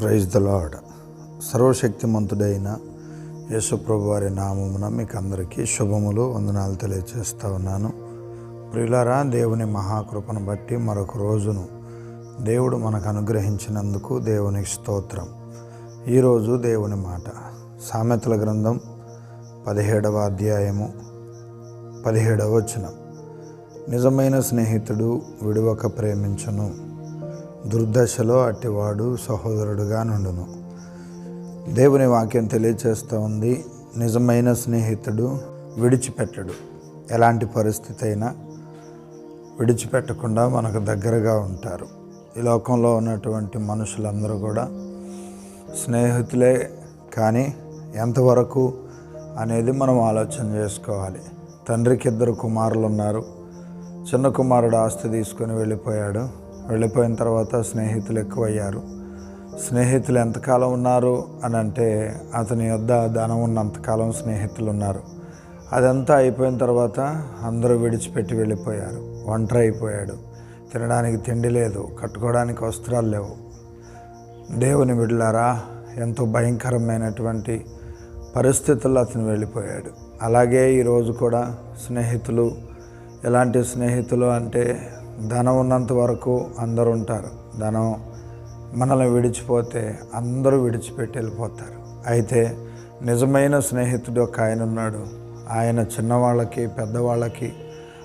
Praise the lord సర్వశక్తిమంతుడైన యేసుప్రభు వారి నామమున మీకు అందరికీ శుభములు వందనాలు తెలియజేస్తూ ఉన్నాను. ప్రియులారా దేవుని మహాకృపను బట్టి మరొక రోజును దేవుడు మనకు అనుగ్రహించినందుకు దేవునికి స్తోత్రం. ఈరోజు దేవుని మాట. సామెతల గ్రంథం పదిహేడవ అధ్యాయము పదిహేడవ వచనం. నిజమైన స్నేహితుడు విడువక ప్రేమించను. దుర్దశలో అట్టివాడు సహోదరుడుగా నుండును. దేవుని వాక్యం తెలియచేస్తూ ఉంది నిజమైన స్నేహితుడు విడిచిపెట్టడు. ఎలాంటి పరిస్థితి అయినా విడిచిపెట్టకుండా మనకు దగ్గరగా ఉంటారు. ఈ లోకంలో ఉన్నటువంటి మనుషులందరూ కూడా స్నేహితులే కానీ ఎంతవరకు అనేది మనం ఆలోచన చేసుకోవాలి. తండ్రికి ఇద్దరు కుమారులు ఉన్నారు చిన్న కుమారుడు ఆస్తి తీసుకొని వెళ్ళిపోయాడు. వెళ్ళిపోయిన తర్వాత స్నేహితులు ఎక్కువయ్యారు. స్నేహితులు ఎంతకాలం ఉన్నారు? అని అంటే అతని యొద్ద ధనం ఉన్నంతకాలం స్నేహితులు ఉన్నారు. అదంతా అయిపోయిన తర్వాత అందరూ విడిచిపెట్టి వెళ్ళిపోయారు. ఒంటరి అయిపోయాడు. తినడానికి తిండి లేదు. కట్టుకోవడానికి వస్త్రాలు లేవు. దేవుని బిడ్డలారా ఎంతో భయంకరమైనటువంటి పరిస్థితుల్లో అతను వెళ్ళిపోయాడు. అలాగే ఈరోజు కూడా స్నేహితులు ఎలాంటి స్నేహితులు అంటే ధనం ఉన్నంత వరకు అందరూ ఉంటారు. ధనం మనల్ని విడిచిపోతే అందరూ విడిచిపెట్టి వెళ్ళిపోతారు. అయితే నిజమైన స్నేహితుడు ఒక ఆయన ఉన్నాడు. ఆయన చిన్నవాళ్ళకి పెద్దవాళ్ళకి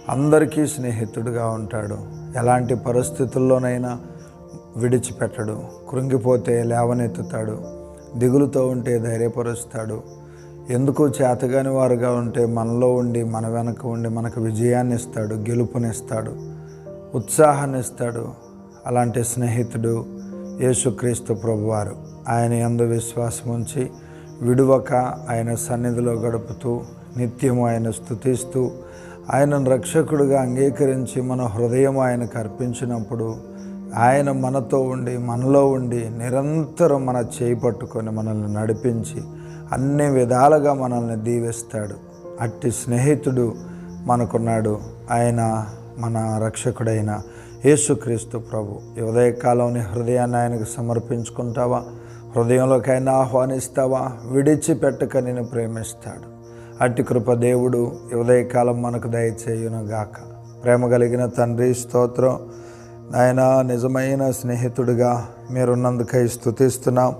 అందరికీ స్నేహితుడుగా ఉంటాడు. ఎలాంటి పరిస్థితుల్లోనైనా విడిచిపెట్టడు. కృంగిపోతే లేవనెత్తుతాడు. దిగులుతో ఉంటే ధైర్యపరుస్తాడు. ఎందుకు చేతగాని వారుగా ఉంటే మనలో ఉండి మన వెనక ఉండి మనకు విజయాన్ని ఇస్తాడు గెలుపునిస్తాడు. ఉత్సాహాన్ని ఇస్తాడు అలాంటి స్నేహితుడు యేసుక్రీస్తు ప్రభువారు. ఆయన ఎందు విశ్వాసం ఉంచి విడువక ఆయన సన్నిధిలో గడుపుతూ నిత్యము ఆయన స్థుతిస్తూ ఆయనను రక్షకుడిగా అంగీకరించి మన హృదయం ఆయనకు అర్పించినప్పుడు ఆయన మనతో ఉండి మనలో ఉండి నిరంతరం మన చేయి పట్టుకొని మనల్ని నడిపించి అన్ని విధాలుగా మనల్ని దీవిస్తాడు. అట్టి స్నేహితుడు మనకున్నాడు. ఆయన మన రక్షకుడైన యేసుక్రీస్తు ప్రభు ఉదయకాలంని హృదయాన్ని ఆయనకు సమర్పించుకుంటావా? హృదయంలోకి ఆయన ఆహ్వానిస్తావా? విడిచిపెట్టక నేను ప్రేమిస్తాడు. అట్టి కృప దేవుడు ఉదయకాలం మనకు దయచేయును గాక ప్రేమ కలిగిన తండ్రి స్తోత్రం. ఆయన నిజమైన స్నేహితుడిగా మీరున్నందుకై స్థుతిస్తున్నాం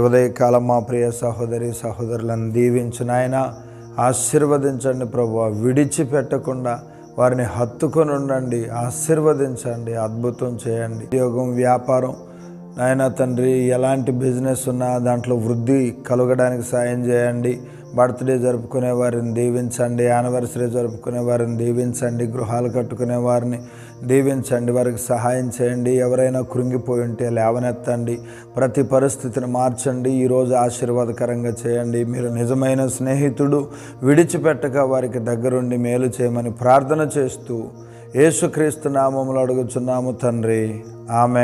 ఉదయకాలం మా ప్రియ సహోదరి సహోదరులను దీవించిన ఆయన ఆశీర్వదించండి ప్రభు విడిచిపెట్టకుండా వారిని హత్తుకొని ఉండండి ఆశీర్వదించండి అద్భుతం చేయండి. ఉద్యోగం వ్యాపారం నాయన తండ్రి ఎలాంటి బిజినెస్ ఉన్నా దాంట్లో వృద్ధి కలగడానికి సాయం చేయండి. బర్త్డే జరుపుకునే వారిని దీవించండి యానివర్సరీ జరుపుకునే వారిని దీవించండి గృహాలు కట్టుకునే వారిని దీవించండి వారికి సహాయం చేయండి ఎవరైనా కృంగిపోయి ఉంటే లేవనెత్తండి ప్రతి పరిస్థితిని మార్చండి ఈరోజు ఆశీర్వాదకరంగా చేయండి. మీరు నిజమైన స్నేహితుడు విడిచిపెట్టక వారికి దగ్గరుండి మేలు చేయమని ప్రార్థన చేస్తూ యేసుక్రీస్తు నామములు అడుగుచున్నాము తండ్రి. ఆమె